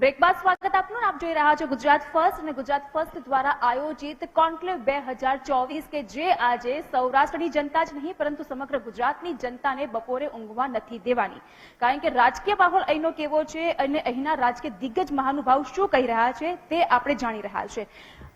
Break સ્વાગત આપનું. આપ જોઈ રહ્યા છો ગુજરાત ફર્સ્ટ અને ગુજરાત ફર્સ્ટ દ્વારા આયોજિત કોન્ક્લેવ બે હજાર ચોવીસ કે જે આજે સૌરાષ્ટ્રની જનતા જ નહીં, પરંતુ સમગ્ર ગુજરાતની જનતાને બપોરે ઊંઘવા નથી દેવાની. કારણ કે રાજકીય માહોલ અહીંનો કેવો છે અને અહીંના રાજકીય દિગ્ગજ મહાનુભાવ શું કહી રહ્યા છે તે આપણે જાણી રહ્યા છે.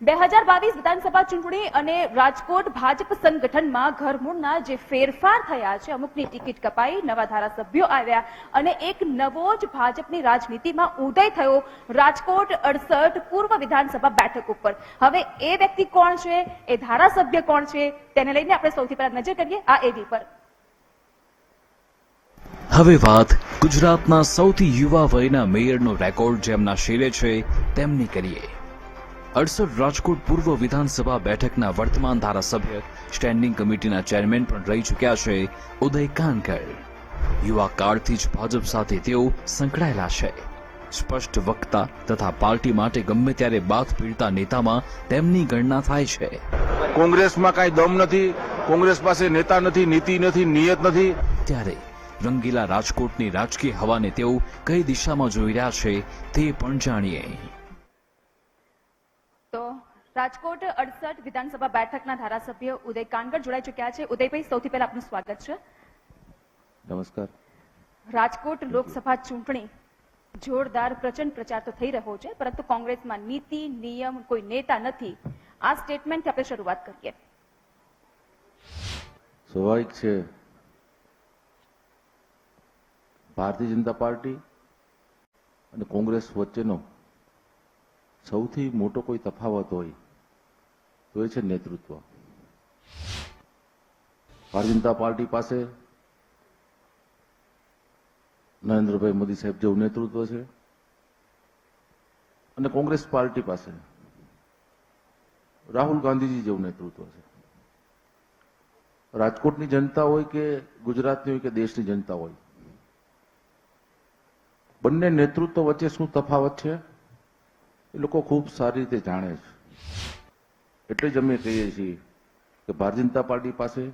બે હજાર બાવીસ વિધાનસભા ચૂંટણી અને રાજકોટ ભાજપ સંગઠનમાં ઘરમૂળના જે ફેરફાર થયા છે, અમુકની ટિકિટ કપાઈ, નવા ધારાસભ્યો આવ્યા અને એક નવો જ ભાજપની રાજનીતિમાં ઉદય થયો રાજકોટ અડસઠ, પૂર્વ વિધાનસભા બેઠક ઉપર. હવે એ વ્યક્તિ કોણ છે? એ ધારાસભ્ય કોણ છે? તેને લઈને આપણે સૌથી પહેલા નજર કરીએ આ એવી પર. હવે વાત ગુજરાતના સૌથી યુવા વયના મેયરનો રેકોર્ડ જેમના શેરે છે, તેમની કરીએ. અડસઠ રાજકોટ પૂર્વ વિધાનસભા બેઠકના વર્તમાન ધારાસભ્ય, સ્ટેન્ડિંગ કમિટીના ચેરમેન પણ રહી ચૂક્યા છે, ઉદય કાનકર. યુવા કાળથી જ ભાજપ સાથે તેઓ સંકળાયેલા છે. સ્પષ્ટ વક્તા તથા પાર્ટી માટે ગમે ત્યારે બાથ પીડતા નેતામાં તેમની ગણના થાય છે. કોંગ્રેસમાં કાંઈ દમ નથી કોંગ્રેસ પાસે નેતા નથી નીતિ નથી નિયત નથી. ત્યારે રંગીલા રાજકોટની રાજકીય હવાને તેઓ કઈ દિશામાં જોઈ રહ્યા છે તે પણ જાણીએ. તો રાજકોટ અડસઠ વિધાનસભા બેઠકના ધારાસભ્ય ઉદય કાનગર જોડાઈ ચુક્યા છે. ઉદયભાઈ સૌથી પહેલા આપનું સ્વાગત છે. નમસ્કાર. રાજકોટ લોકસભા ચૂંટણી જોરદાર પ્રચંડ પ્રચાર તો થઈ રહ્યો છે, પરંતુ કોંગ્રેસમાં નીતિ, નિયમ કોઈ નેતા નથી. આ સ્ટેટમેન્ટથી આપણે શરૂઆત કરીએ. સ્વાભાવિક છે. ભારતીય જનતા પાર્ટી અને કોંગ્રેસ વચ્ચેનો સૌથી મોટો કોઈ તફાવત હોય તો એ છે નેતૃત્વ. ભારતીય જનતા પાર્ટી પાસે નરેન્દ્રભાઈ મોદી સાહેબ જેવું નેતૃત્વ છે અને કોંગ્રેસ પાર્ટી પાસે રાહુલ ગાંધીજી જેવું નેતૃત્વ છે. રાજકોટની જનતા હોય કે ગુજરાતની હોય કે દેશની જનતા હોય? બંને નેતૃત્વ વચ્ચે શું તફાવત છે? એ લોકો ખૂબ સારી રીતે જાણે છે. એટલે જ અમે કહીએ છીએ કે ભારતીય જનતા પાર્ટી પાસે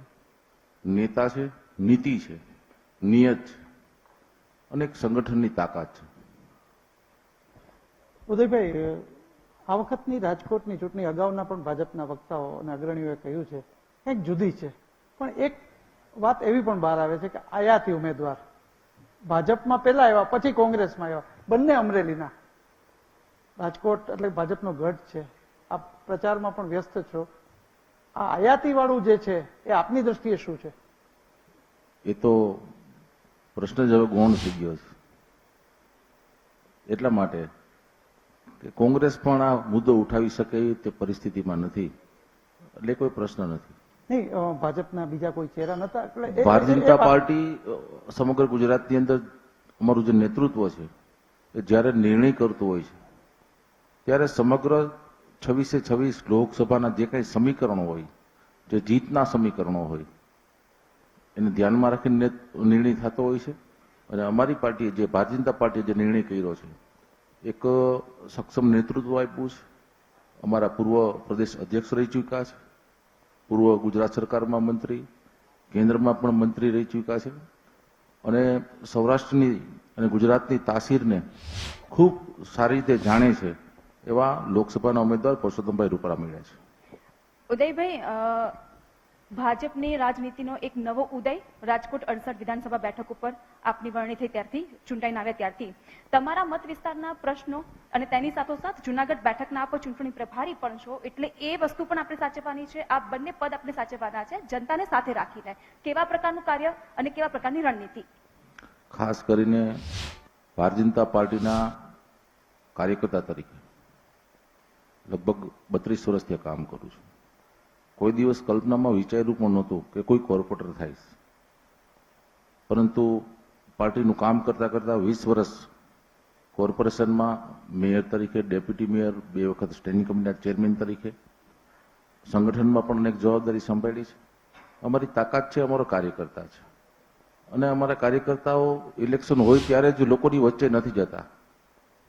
નેતા છે, નીતિ છે, નિયત છે. અને એક સંગઠનની તાકાત છે. ઉદયભાઈ આ વખતની રાજકોટની ચૂંટણી અગાઉના પણ ભાજપના વક્તાઓ અને અગ્રણીઓએ કહ્યું છે કંઈક જુદી છે. પણ એક વાત એવી પણ બહાર આવે છે કે આયાતી ઉમેદવાર. ભાજપમાં પહેલા આવ્યા પછી કોંગ્રેસમાં આવ્યા. બંને અમરેલીના. રાજકોટ એટલે ભાજપનો ગઢ છે. આપ પ્રચારમાં પણ વ્યસ્ત છો. આ આયાતી વાળું જે છે એ આપની દ્રષ્ટિએ શું છે? એ તો પ્રશ્ન જ હવે ગૌણ થઈ ગયો છે. એટલા માટે કે કોંગ્રેસ પણ આ મુદ્દો ઉઠાવી શકે એવી તે પરિસ્થિતિમાં નથી. એટલે કોઈ પ્રશ્ન નથી. નહીં ભાજપના બીજા કોઈ ચહેરા નતા? એટલે ભારતીય જનતા પાર્ટી સમગ્ર ગુજરાતની અંદર અમારું જે નેતૃત્વ છે એ જ્યારે નિર્ણય કરતું હોય છે ત્યારે સમગ્ર છવ્વીસે છવ્વીસ લોકસભાના જે કંઈ સમીકરણો હોય જે જીતના સમીકરણો હોય એને ધ્યાનમાં રાખીને નિર્ણય થતો હોય છે. અને અમારી પાર્ટીએ જે, ભારતીય જનતા પાર્ટીએ જે નિર્ણય કર્યો છે, એક સક્ષમ નેતૃત્વ આપ્યું છે. અમારા પૂર્વ પ્રદેશ અધ્યક્ષ રહી ચૂક્યા છે. પૂર્વ ગુજરાત સરકારમાં મંત્રી, કેન્દ્રમાં પણ મંત્રી રહી ચૂક્યા છે. અને સૌરાષ્ટ્રની અને ગુજરાતની તાસીરને ખૂબ સારી રીતે જાણે છે એવા લોકસભાના ઉમેદવાર પરસોત્તમભાઈ રૂપાલા મળ્યા છે. ઉદયભાઈ ભાજપની રાજનીતિનો એક નવો ઉદય રાજકોટ અડસઠ વિધાનસભા બેઠક ઉપર આપની વરણી થઈ ત્યારથી, ચૂંટાઈને આવ્યા ત્યારથી. તમારા મત વિસ્તારના પ્રશ્નો અને તેની સાથોસાથ જુનાગઢ બેઠકના આપ ચૂંટણી પ્રભારી પણ છો, એટલે એ વસ્તુ પણ આપણે સાચવવાની છે. આ બંને પદ આપણે સાચવવાના છે, જનતાને સાથે રાખીને. કેવા પ્રકારનું કાર્ય અને કેવા પ્રકારની રણનીતિ? ખાસ કરીને ભારતીય જનતા પાર્ટીના કાર્યકર્તા તરીકે લગભગ બત્રીસ વર્ષથી કામ કરું છું. કોઈ દિવસ કલ્પનામાં વિચાર્યું પણ નહોતું કે કોઈ કોર્પોરેટર થાય પરંતુ પાર્ટીનું કામ કરતા કરતા વીસ વર્ષ કોર્પોરેશનમાં મેયર તરીકે, ડેપ્યુટી મેયર, બે વખત સ્ટેન્ડિંગ કમિટીના ચેરમેન તરીકે, સંગઠનમાં પણ અનેક જવાબદારી સંભાળી છે. અમારી તાકાત છે, અમારો કાર્યકર્તા છે. અને અમારા કાર્યકર્તાઓ ઇલેક્શન હોય ત્યારે જ લોકોની વચ્ચે નથી જતા.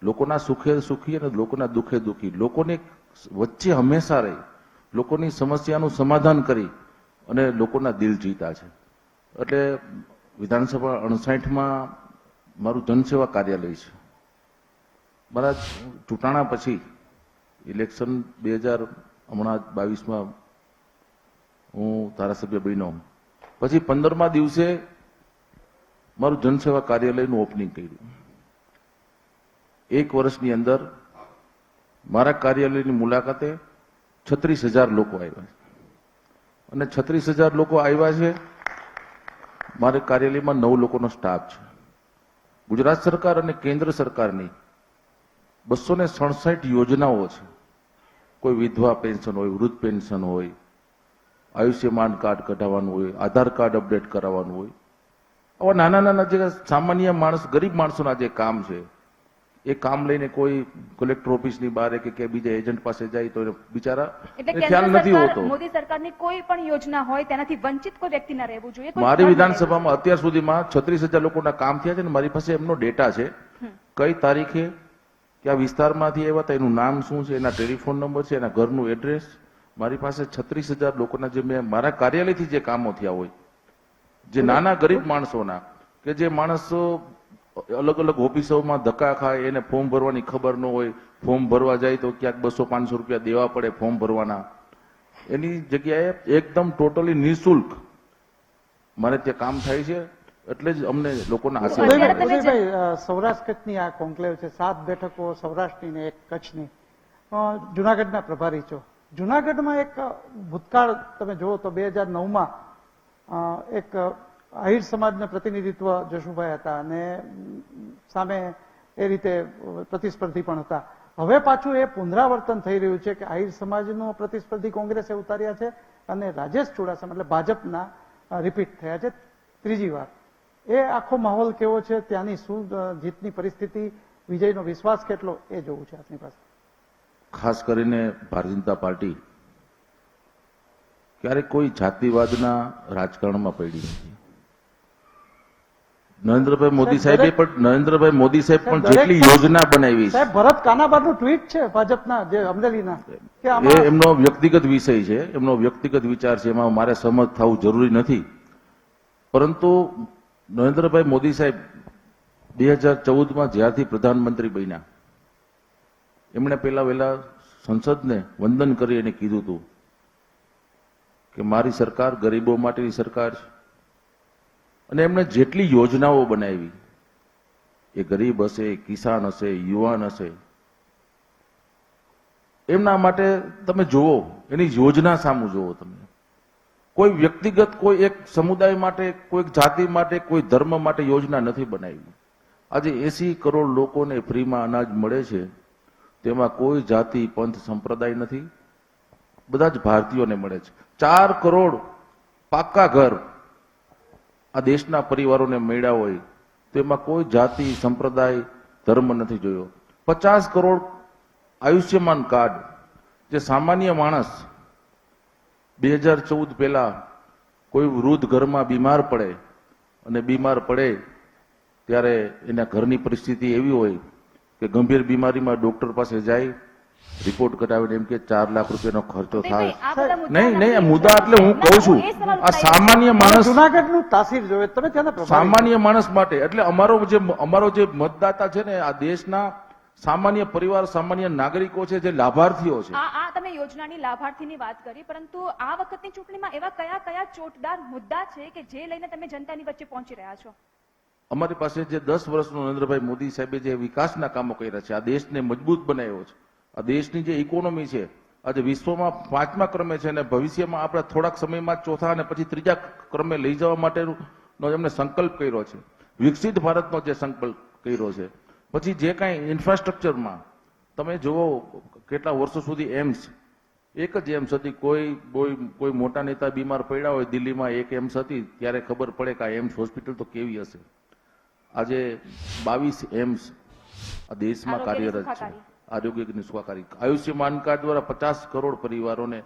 લોકોના સુખે સુખી અને લોકોના દુઃખે દુઃખી. લોકોને વચ્ચે હંમેશા રહી. લોકોની સમસ્યાનું સમાધાન કરી અને લોકોના દિલ જીતા છે. એટલે વિધાનસભા અણસાઠમાં મારું જનસેવા કાર્યાલય છે. મારા ચૂંટાણા પછી ઇલેક્શન બે હજાર હમણાં બાવીસમાં હું ધારાસભ્ય બન્યો પછી પંદરમા દિવસે મારું જનસેવા કાર્યાલયનું ઓપનિંગ કર્યું. એક વર્ષની અંદર મારા કાર્યાલયની મુલાકાતે છત્રીસ હજાર લોકો આવ્યા છે. અને છત્રીસ હજાર લોકો આવ્યા છે, મારે કાર્યાલયમાં નવ લોકોનો સ્ટાફ છે. ગુજરાત સરકાર અને કેન્દ્ર સરકારની બસો ને સડસઠ યોજનાઓ છે. કોઈ વિધવા પેન્શન હોય, વૃદ્ધ પેન્શન હોય આયુષ્યમાન કાર્ડ કઢાવવાનું હોય, આધાર કાર્ડ અપડેટ કરાવવાનું હોય. આવા નાના નાના જે સામાન્ય માણસ, ગરીબ માણસોના જે કામ છે એ કામ લઈને કોઈ કલેક્ટર ઓફિસની બહાર કે બીજા એજન્ટ પાસે જાય તો બિચારા ખ્યાલ નથી હોતો. મોદી સરકારની કોઈ પણ યોજના હોય તેનાથી વંચિત કોઈ વ્યક્તિ ના રહેવું જોઈએ મારી વિધાનસભામાં અત્યાર સુધીમાં છત્રીસ હજાર લોકોના કામ થયા છે ને મારી પાસે એમનો ડેટા છે. કઈ તારીખે કયા વિસ્તારમાંથી આવ્યા હતા એનું નામ શું છે એના ટેલિફોન નંબર છે એના ઘરનું એડ્રેસ. મારી પાસે છત્રીસ હજાર લોકોના જે મેં મારા કાર્યાલયથી જે કામો થયા હોય જે નાના ગરીબ માણસોના કે જે માણસો અલગ અલગ ઓફિસોમાં ધક્કા ખાય એને ફોર્મ ભરવાની ખબર ન હોય ફોર્મ ભરવા જાય તો ક્યાંક બસો પાંચસો રૂપિયા દેવા પડે ફોર્મ ભરવાના. એની જગ્યાએ એકદમ ટોટલી નિઃશુલ્ક મારે ત્યાં કામ થાય છે એટલે જ અમને લોકોના આશીર્વાદ સૌરાષ્ટ્ર કચ્છની આ કોન્ક્લેવ છે સાત બેઠકો સૌરાષ્ટ્રની ને એક કચ્છની. જુનાગઢના પ્રભારી છો. જુનાગઢમાં એક ભૂતકાળ તમે જુઓ તો બે હજાર નવમાં એક આહિર સમાજના પ્રતિનિધિત્વ જશુભાઈ હતા અને સામે એ રીતે પ્રતિસ્પર્ધી પણ હતા. હવે પાછું એ પુનરાવર્તન થઈ રહ્યું છે કે આહિર સમાજનો પ્રતિસ્પર્ધી કોંગ્રેસે ઉતાર્યા છે અને રાજેશ ચુડાસમા એટલે ભાજપના રિપીટ થયા છે ત્રીજી વાર. એ આખો માહોલ કેવો છે, ત્યાંની શું જીતની પરિસ્થિતિ, વિજયનો વિશ્વાસ કેટલો, એ જોવું છે આપની પાસે. ખાસ કરીને ભારતીય જનતા પાર્ટી ક્યારેક કોઈ જાતિવાદના રાજકારણમાં પડી નથી. નરેન્દ્રભાઈ મોદી સાહેબ, પણ નરેન્દ્રભાઈ મોદી સાહેબ પણ જેટલી યોજના બનાવી. છે સાહેબ ભરત કાનાબાનું ટ્વીટ છે ભાજપના જે અમરેલીના એ એમનો વ્યક્તિગત વિષય છે એમનો વ્યક્તિગત વિચાર છે એમાં મારે સહમત થવું જરૂરી નથી. પરંતુ નરેન્દ્રભાઈ મોદી સાહેબ બે હજાર ચૌદમાં જ્યારથી પ્રધાનમંત્રી બન્યા એમણે પેલા વહેલા સંસદને વંદન કરી અને કીધું હતું કે મારી સરકાર ગરીબો માટેની સરકાર છે. અને એમણે જેટલી યોજનાઓ બનાવી, એ ગરીબ હશે, કિસાન હશે, યુવાન હશે, એમના માટે તમે જુઓ, એની યોજના સામું જુઓ તમે. કોઈ વ્યક્તિગત કોઈ એક સમુદાય માટે, કોઈ જાતિ માટે, કોઈ ધર્મ માટે યોજના નથી બનાવી. આજે એસી કરોડ લોકોને ફ્રીમાં અનાજ મળે છે, તેમાં કોઈ જાતિ, પંથ, સંપ્રદાય નથી. બધા જ ભારતીયોને મળે છે. ચાર કરોડ પાક્કા ઘર આ દેશના પરિવારોને મળ્યા હોય, તો એમાં કોઈ જાતિ, સંપ્રદાય, ધર્મ નથી જોયો. પચાસ કરોડ આયુષ્યમાન કાર્ડ, જે સામાન્ય માણસ બે હજાર ચૌદ પહેલા કોઈ વૃદ્ધ ઘરમાં બીમાર પડે અને બીમાર પડે ત્યારે એના ઘરની પરિસ્થિતિ એવી હોય કે ગંભીર બીમારીમાં ડૉક્ટર પાસે જાય રિપોર્ટ કઢાવીને એમ કે ચાર લાખ રૂપિયાનો ખર્ચો થાય. નહીં નહીં મુદ્દા એટલે હું કહું છું આ સામાન્ય માણસ જુનાગઢનું તાસીર જોવે તમે ત્યાંના સામાન્ય માણસ માટે એટલે અમારો જે અમારો જે મતદાતા છે ને આ દેશના સામાન્ય પરિવાર સામાન્ય નાગરિકો છે જે લાભાર્થીઓ છે. આ આ તમે યોજનાની લાભાર્થીની વાત કરી પરંતુ આ વખતની ચૂંટણીમાં એવા કયા કયા ચોટદાર મુદ્દા છે કે જે લઈને તમે જનતાની વચ્ચે પહોંચી રહ્યા છો? અમારી પાસે જે દસ વર્ષનો નરેન્દ્રભાઈ મોદી સાહેબે જે વિકાસના કામો કર્યા છે આ દેશને મજબૂત બનાવ્યો છે. આ દેશની જે ઇકોનોમી છે આજે વિશ્વમાં પાંચમા ક્રમે છે અને ભવિષ્યમાં આપણે થોડાક સમયમાં ચોથા અને પછી ત્રીજા ક્રમે લઈ જવા માટેનો એમને સંકલ્પ કર્યો છે. વિકસિત ભારતનો જે સંકલ્પ કર્યો છે. પછી જે કાંઈ ઇન્ફ્રાસ્ટ્રક્ચરમાં તમે જુઓ કેટલા વર્ષો સુધી એમ્સ એક જ એમ્સ હતી. કોઈ કોઈ કોઈ મોટા નેતા બીમાર પડ્યા હોય દિલ્હીમાં એક એમ્સ હતી. ત્યારે ખબર પડે કે આ એમ્સ હોસ્પિટલ તો કેવી હશે. આજે બાવીસ એમ્સ આ દેશમાં કાર્યરત છે. આરોગ્યની સુખાકારી આયુષ્યમાન કાર્ડ દ્વારા પચાસ કરોડ પરિવારોને,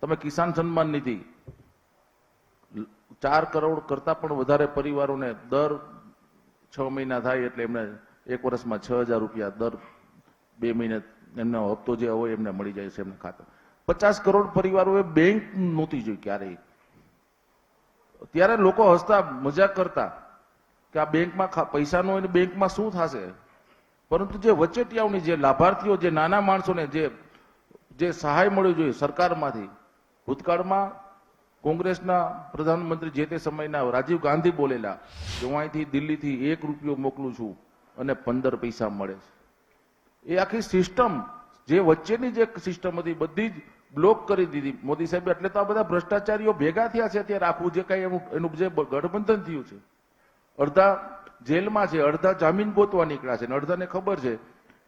તમે કિસાન સન્માન નિધિ, ચાર કરોડ કરતા પણ વધારે પરિવારોને દર છ મહિના થાય એટલે એમને એક વર્ષમાં છ હજાર રૂપિયા દર બે મહિને એમનો હપ્તો જે હોય એમને મળી જાય છે એમને ખાતા. પચાસ કરોડ પરિવારોએ બેંક નહોતી જોઈ ક્યારેય. ત્યારે લોકો હસતા મજાક કરતા કે આ બેંકમાં પૈસા નો હોય ને બેંકમાં શું થશે? પરંતુ જે વચેટિયાઓની જે લાભાર્થીઓ, જે નાના માણસોને જે જે સહાય મળવી જોઈએ સરકારમાંથી, ભૂતકાળમાં કોંગ્રેસના પ્રધાનમંત્રી જે તે સમયના રાજીવ ગાંધી બોલેલા કે હું અહીંથી દિલ્હીથી એક રૂપિયો મોકલું છું અને પંદર પૈસા મળે છે. એ આખી સિસ્ટમ, જે વચ્ચેની જે સિસ્ટમ હતી, બધી જ બ્લોક કરી દીધી. મોદી સાહેબ એટલે તો આ બધા ભ્રષ્ટાચારીઓ ભેગા થયા છે અત્યારે આખું જે કાંઈ એનું એનું જે ગઠબંધન થયું છે. અડધા જેલમાં છે અડધા જામીન ગોતવા નીકળ્યા છે અને અડધાને ખબર છે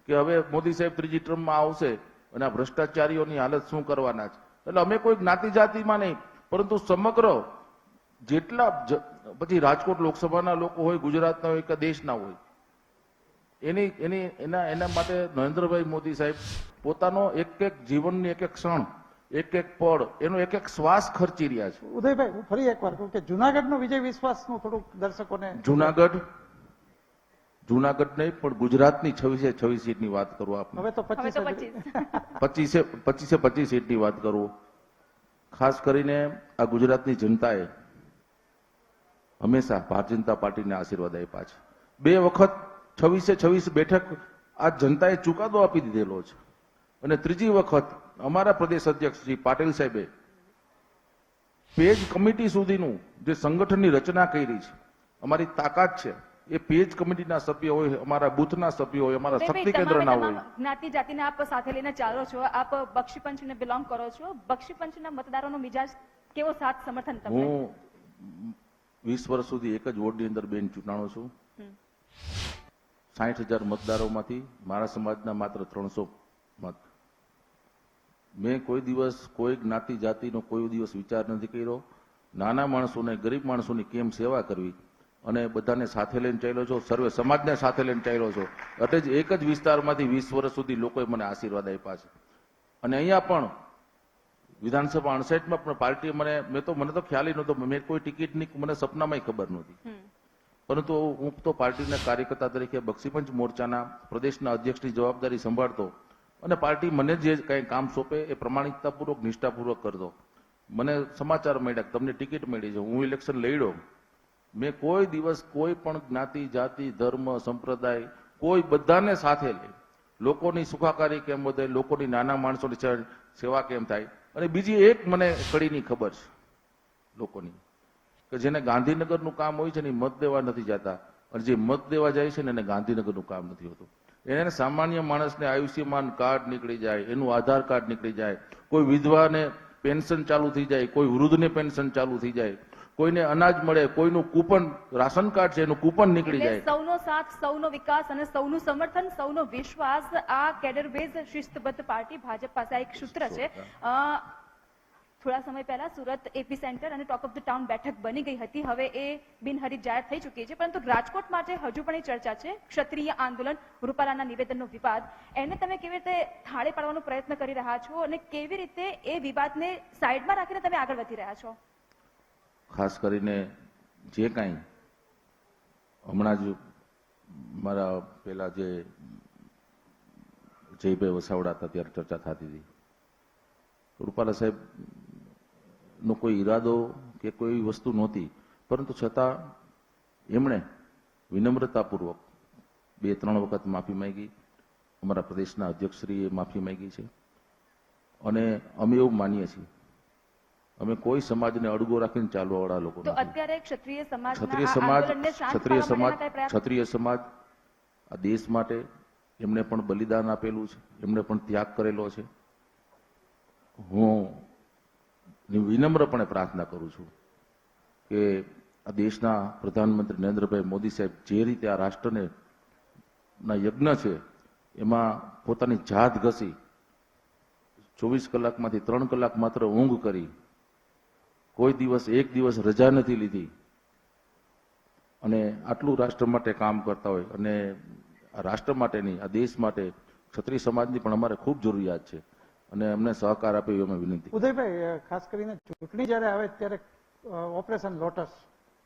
કે હવે મોદી સાહેબ ત્રીજી ટર્મમાં આવશે અને આ ભ્રષ્ટાચારીઓની હાલત શું કરવાના છે. એટલે અમે કોઈ જ્ઞાતિ જાતિમાં નહીં પરંતુ સમગ્ર જેટલા પછી રાજકોટ લોકસભાના લોકો હોય ગુજરાતના હોય કે દેશના હોય એની એની એના એના માટે નરેન્દ્રભાઈ મોદી સાહેબ પોતાનો એક એક જીવનની એક એક ક્ષણ એક એક પળ એનો એક એક શ્વાસ ખર્ચી રહ્યા છે. ઉદયભાઈ હું ફરી એકવાર કહું કે જુનાગઢનો વિજય વિશ્વાસનું થોડુંક દર્શકોને જુનાગઢ જુનાગઢ નહીં પણ ગુજરાતની છવ્વીસે છવ્વીસ સીટની વાત કરું આપણે હવે તો પચીસે પચીસે પચીસ સીટની વાત કરું. ખાસ કરીને આ ગુજરાતની જનતાએ હંમેશા ભારતીય જનતા પાર્ટીને આશીર્વાદ આપ્યા છે. બે વખત છવ્વીસે છવ્વીસ બેઠક આ જનતાએ ચુકાદો આપી દીધેલો છે. અને ત્રીજી વખત અમારા પ્રદેશ અધ્યક્ષ શ્રી પાટીલ સાહેબે પેજ કમિટી સુધીનું જે સંગઠનની રચના કરી છે અમારી તાકાત છે એ પીએચ કમિટીના સભ્ય હોય અમારા બુથના સભ્ય હોય અમારા શક્તિ કેન્દ્રના હોય. જ્ઞાતિ જાતિને આપ સાથે લઈને ચાલો છો. આપ બક્ષીપંચને બિલોંગ કરો છો. બક્ષીપંચના મતદારોનો મિજાજ કેવો સાથ સમર્થન તમને? હું વીસ વર્ષ સુધી એક જ વોર્ડની અંદર બેન ચૂંટાણો છું. સાઠ હજાર મતદારોમાંથી મારા સમાજના માત્ર ત્રણસો મત. મેં કોઈ દિવસ કોઈ જ્ઞાતિ જાતિનો કોઈ દિવસ વિચાર નથી કર્યો. નાના માણસોને ગરીબ માણસોની કેમ સેવા કરવી? અને બધાને સાથે લઈને ચાલ્યો છો સર્વે સમાજને સાથે લઈને ચાલ્યો છો. એટલે જ એક જ વિસ્તારમાંથી વીસ વર્ષ સુધી લોકોએ મને આશીર્વાદ આપ્યા છે. અને અહીંયા પણ વિધાનસભા અણસાઠમાં પણ પાર્ટી મને મેં તો મને તો ખ્યાલ નહોતો મેં કોઈ ટિકિટની મને સપનામાંય ખબર નહોતી. પરંતુ હું તો પાર્ટીના કાર્યકર્તા તરીકે બક્ષીપંચ મોરચાના પ્રદેશના અધ્યક્ષની જવાબદારી સંભાળતો અને પાર્ટી મને જે કંઈ કામ સોંપે એ પ્રમાણિકતાપૂર્વક નિષ્ઠાપૂર્વક કરતો. મને સમાચાર મળ્યા કે તમને ટિકિટ મળી છે. હું ઇલેક્શન લડ્યો. મેં કોઈ દિવસ કોઈ પણ જ્ઞાતિ, જાતિ, ધર્મ, સંપ્રદાય કોઈ બધાને સાથે લઈ. લોકોની સુખાકારી કેમ વધે, લોકોની નાના માણસોની સેવા કેમ થાય? અને બીજી એક મને કડીની ખબર છે લોકોની, કે જેને ગાંધીનગરનું કામ હોય છે ને મત દેવા નથી જતા. અને જે મત દેવા જાય છે ને એને ગાંધીનગરનું કામ નથી હોતું. એને સામાન્ય માણસને આયુષ્યમાન કાર્ડ નીકળી જાય, એનું આધાર કાર્ડ નીકળી જાય. કોઈ વિધવાને પેન્શન ચાલુ થઈ જાય, કોઈ વૃદ્ધને પેન્શન ચાલુ થઈ જાય. કોઈને અનાજ મળે કોઈનું કૂપન રાશન કાર્ડ છે એનું કૂપન નીકળી જાય. સૌનો સાથ સૌનો વિકાસ અને સૌનું સમર્થન સૌનો વિશ્વાસ આ કેડર બેઝ શિસ્તબદ્ધ પાર્ટી ભાજપ પાસે એક સૂત્ર છે. થોડા સમય પહેલા સુરત એપી સેન્ટર અને ટોપ ઓફ ધ ટાઉન બેઠક બની ગઈ હતી. હવે એ બિનહરીફ જાહેર થઈ ચૂકી છે. પરંતુ રાજકોટ માટે હજુ પણ એ ચર્ચા છે. ક્ષત્રિય આંદોલન રૂપાલાના નિવેદનનો વિવાદ. એને તમે કેવી રીતે થાળે પાડવાનો પ્રયત્ન કરી રહ્યા છો? અને કેવી રીતે એ વિવાદને સાઈડમાં રાખીને તમે આગળ વધી રહ્યા છો? ખાસ કરીને જે કાંઈ હમણાં જ મારા પેલા જે જયભાઈ વસાવડા હતા ત્યારે ચર્ચા થતી હતી. રૂપાલા સાહેબ નો કોઈ ઈરાદો કે કોઈ વસ્તુ નહોતી, પરંતુ છતાં એમણે વિનમ્રતાપૂર્વક બે ત્રણ વખત માફી માંગી. અમારા પ્રદેશના અધ્યક્ષશ્રીએ માફી માંગી છે. અને અમે એવું માનીએ છીએ અમે કોઈ સમાજને અડગો રાખીને ચાલવાવાળા લોકો તો અત્યારે ક્ષત્રિય સમાજના ક્ષત્રિય સમાજ ક્ષત્રિય સમાજ ક્ષત્રિય સમાજ આ દેશ માટે એમને પણ બલિદાન આપેલું છે એમને પણ ત્યાગ કરેલો છે. હું વિનમ્રપણે પ્રાર્થના કરું છું કે આ દેશના પ્રધાનમંત્રી નરેન્દ્રભાઈ મોદી સાહેબ જે રીતે આ રાષ્ટ્રને ના યજ્ઞ છે એમાં પોતાની જાત ઘસી ચોવીસ કલાકમાંથી ત્રણ કલાક માત્ર ઊંઘ કરી કોઈ દિવસ એક દિવસ રજા નથી લીધી. અને આટલું રાષ્ટ્ર માટે કામ કરતા હોય અને રાષ્ટ્ર માટેની, આ દેશ માટે ક્ષત્રિય સમાજની પણ અમારે ખૂબ જરૂરિયાત છે. અને અમને સહકાર આપે એવી અમે વિનંતી. ઉદયભાઈ ખાસ કરીને ચૂંટણી જ્યારે આવે ત્યારે ઓપરેશન લોટસ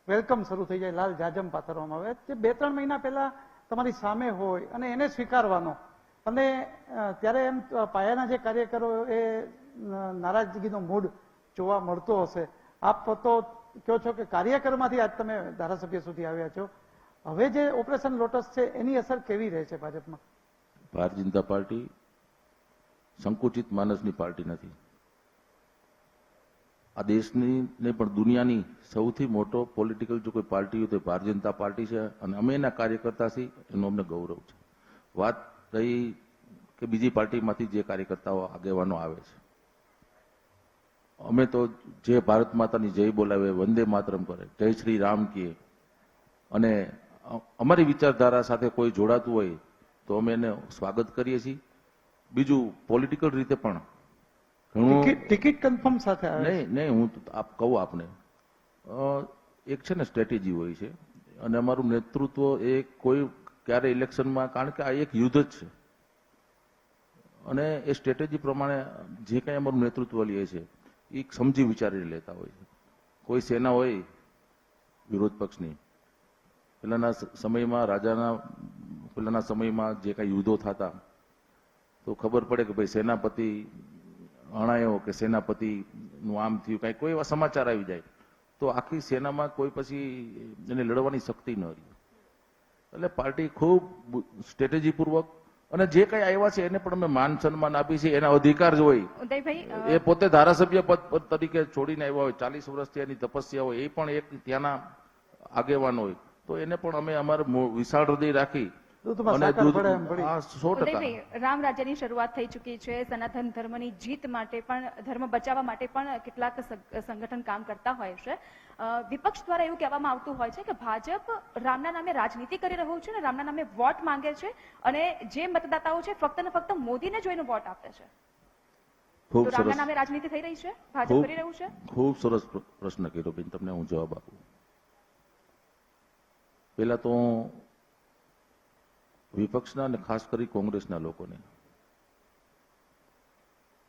વેલકમ શરૂ થઈ જાય, લાલ જાજમ પાથરવામાં આવે. જે બે ત્રણ મહિના પહેલા તમારી સામે હોય અને એને સ્વીકારવાનો. અને ત્યારે એમ પાયાના જે કાર્યકરો એ નારાજગીનો મૂડ જોવા મળતો હશે. આપ તો કહો છો કે કાર્યકરમાંથી આજ તમે ધારાસભ્ય સુધી આવ્યા છો. હવે જે ઓપરેશન લોટસ છે, એની અસર કેવી રહે છે ભાજપમાં? ભારતીય જનતા પાર્ટી સંકુચિત માનસની પાર્ટી નથી. આ દેશની ને પણ દુનિયાની સૌથી મોટો પોલિટિકલ જો કોઈ પાર્ટી હોય તો ભારતીય જનતા પાર્ટી છે અને અમે એના કાર્યકર્તા છીએ, એનું અમને ગૌરવ છે. વાત રહી કે બીજી પાર્ટીમાંથી જે કાર્યકર્તાઓ આગેવાનો આવે છે. અમે તો જે ભારત માતાની જય બોલાવે વંદે માતરમ કરે. જય શ્રી રામ કીએ. અને અમારી વિચારધારા સાથે કોઈ જોડાતું હોય તો અમે એને સ્વાગત કરીએ છીએ. બીજું પોલિટિકલ રીતે પણ ઘણું ટિકિટ કન્ફર્મ સાથે નહીં નહીં હું આપ કહું આપને. એક છે ને સ્ટ્રેટેજી હોય છે. અને અમારું નેતૃત્વ એ કોઈ ક્યારે ઇલેક્શનમાં કારણ કે આ એક યુદ્ધ જ છે. અને એ સ્ટ્રેટેજી પ્રમાણે જે કાંઈ અમારું નેતૃત્વ લે છે એ સમજી વિચારીને લેતા હોય. કોઈ સેના હોય, વિરોધ પક્ષની. પહેલાના સમયમાં, રાજાના, પહેલાના સમયમાં જે કાંઈ યુદ્ધો થતા, તો ખબર પડે કે ભાઈ સેનાપતિ અણાયો કે સેનાપતિનું આમ થયું, કાંઈ કોઈ એવા સમાચાર આવી જાય. તો આખી સેનામાં કોઈ પછી એને લડવાની શક્તિ ન રહી. એટલે પાર્ટી ખૂબ સ્ટ્રેટેજી પૂર્વક અને જે કઈ આવ્યા છે એને પણ અમે માન સન્માન આપી છે એના અધિકાર જ હોય. એ પોતે ધારાસભ્ય પદ તરીકે છોડીને આવ્યા હોય ચાલીસ વર્ષથી એની તપસ્યા હોય એ પણ એક ત્યાંના આગેવાન હોય. તો એને પણ અમે અમારે વિશાળ હૃદય રાખી રામ રાજ્યની શરૂઆત થઈ ચૂકી છે સનાતન ધર્મની જીત માટે પણ ધર્મ બચાવવા માટે પણ કેટલાક સંગઠન કામ કરતા હોય છે. વિપક્ષ દ્વારા એવું કહેવામાં આવતું હોય છે કે ભાજપ રામના નામે રાજનીતિ કરી રહ્યું છે અને રામના નામે વોટ માંગે છે અને જે મતદાતાઓ છે ફક્ત ને ફક્ત મોદીને જોઈને વોટ આપે છે. રામના સરસ. નામે રાજનીતિ થઈ રહી છે? ભાજપ કરી રહ્યું છે? ખૂબ સરસ પ્રશ્ન કર્યો. બેન તમને હું જવાબ આપું. પેલા તો હું વિપક્ષના અને ખાસ કરી કોંગ્રેસના લોકોને.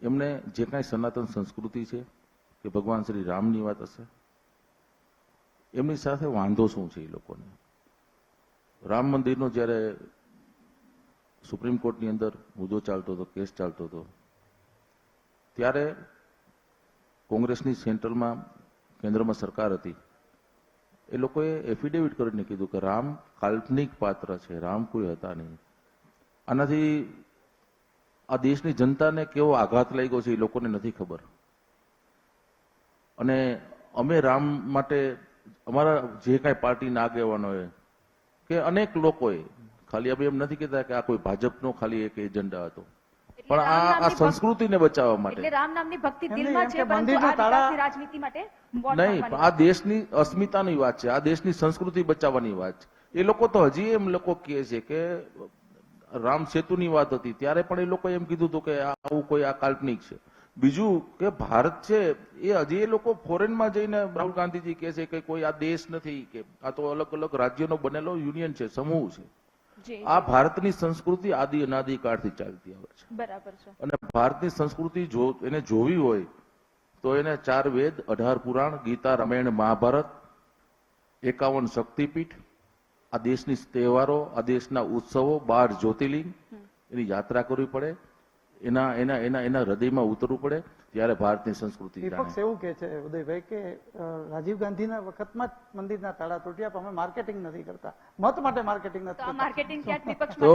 એમને જે કાંઈ સનાતન સંસ્કૃતિ છે, કે ભગવાન શ્રી રામની વાત હશે, એમની સાથે વાંધો શું છે એ લોકોને? રામ મંદિરનો જ્યારે સુપ્રીમ કોર્ટની અંદર મુદ્દો ચાલતો હતો, કેસ ચાલતો હતો, ત્યારે કોંગ્રેસની સેન્ટ્રલમાં કેન્દ્રમાં સરકાર હતી. એ લોકોએ એફિડેવિટ કરીને કીધું કે રામ કાલ્પનિક પાત્ર છે રામ કોઈ હતા નહીં. આનાથી આ દેશની જનતાને કેવો આઘાત લાગ્યો છે એ લોકોને નથી ખબર. અને અમે રામ માટે અમારા જે કાંઈ પાર્ટીના આગેવાનોએ કે અનેક લોકોએ ખાલી અમે એમ નથી કહેતા કે આ કોઈ ભાજપનો ખાલી એક એજન્ડા હતો. પણ આ સંસ્કૃતિને બચાવવા માટે. રામ નામની ભક્તિ દિલમાં છે પરંતુ આ રાજનીતિ માટે નહીં આ દેશની અસ્મિતાની વાત છે આ દેશની સંસ્કૃતિ બચાવવાની વાત છે. એ લોકો તો હજી એમ લોકો કહે છે કે રામ સેતુની વાત હતી ત્યારે પણ એ લોકો એમ કીધું હતું કે આવું કોઈ આ કાલ્પનિક છે. બીજું કે ભારત છે એ હજી એ લોકો ફોરેનમાં જઈને રાહુલ ગાંધીજી કહે છે કે કોઈ આ દેશ નથી કે આ તો અલગ અલગ રાજ્યનો બનેલો યુનિયન છે સમૂહ છે. આ ભારતની સંસ્કૃતિ આદિ અનાદિ કાળથી ચાલતી આવે છે. બરાબર છે. અને ભારતની સંસ્કૃતિ જો એને જોવી હોય તો એને ચાર વેદ અઢાર પુરાણ ગીતા રામાયણ મહાભારત એકાવન શક્તિપીઠ આ દેશની તહેવારો આ દેશના ઉત્સવો બાર જ્યોતિર્લિંગ એની યાત્રા કરવી પડે. એના એના એના એના હૃદયમાં ઉતરવું પડે ત્યારે ભારતની સંસ્કૃતિ વિપક્ષ એવું કે છે ઉદયભાઈ કે રાજીવ ગાંધીના વખતમાં જ મંદિરના તાળા તૂટ્યા પણ અમે માર્કેટિંગ નથી કરતા. મત માટે માર્કેટિંગ તો નથી માર્કેટિંગ તો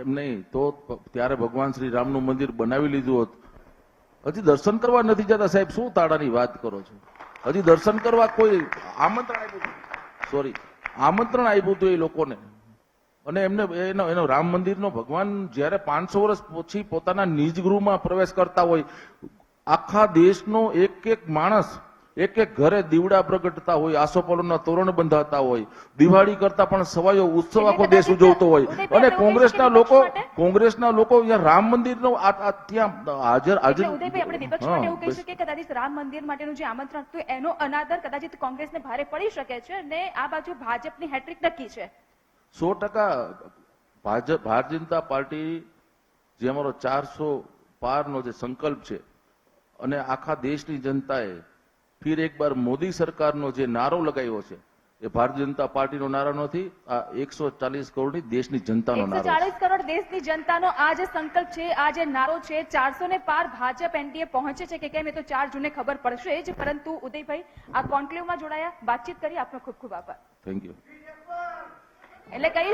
એમ નહીં તો ત્યારે ભગવાન શ્રી રામનું મંદિર બનાવી લીધું હોત હજી દર્શન કરવા નથી જતા સાહેબ શું તાળાની વાત કરો છો? હજી દર્શન કરવા કોઈ આમંત્રણ આપ્યું સોરી આમંત્રણ આપ્યું હતું એ લોકોને. અને એમને એનો એનો રામ મંદિરનો ભગવાન જ્યારે પાંચસો વર્ષ પછી પોતાના નિજ ગૃહમાં પ્રવેશ કરતા હોય આખા દેશનો એક એક માણસ એક એક ઘરે દીવડા પ્રગટતા હોય આસોપાલવના તોરણ બંધાતા હોય દિવાળી કરતા પણ સવાયો ઉત્સવ આખો દેશ ઉજવતો હોય. અને કોંગ્રેસના લોકો કોંગ્રેસના લોકો રામ મંદિરનો ત્યાં હાજર હાજર આપણે વિપક્ષ માટે એવું કહી શકીએ કે કદાચિત રામ મંદિર માટેનું જે આમંત્રણ હતું એનો અનાદર કદાચિત કોંગ્રેસને ભારે પડી શકે છે અને આ બાજુ ભાજપની હેટ્રિક નક્કી છે. સો ટકા ભાજપ ભારતીય જનતા પાર્ટી જે અમારો ચારસો પારનો જે સંકલ્પ છે અને આખા દેશની જનતાએ ફિર એક બાર મોદી સરકારનો જે નારો લગાવ્યો છે એ ભારતીય જનતા પાર્ટીનો નારો નથી આ એકસો ચાલીસ કરોડની દેશની જનતાનો નારો ચાલીસ કરોડ દેશની જનતાનો આ જે સંકલ્પ છે આ જે નારો છે ચારસો ને પાર ભાજપ એનડીએ પહોંચે છે કે કેમ એ તો ચાર જૂને ખબર પડશે જ. પરંતુ ઉદયભાઈ આ કોન્ક્લેવમાં જોડાયા. વાતચીત કરી આપનો ખૂબ ખૂબ આભાર. થેન્ક યુ એટલે કઈ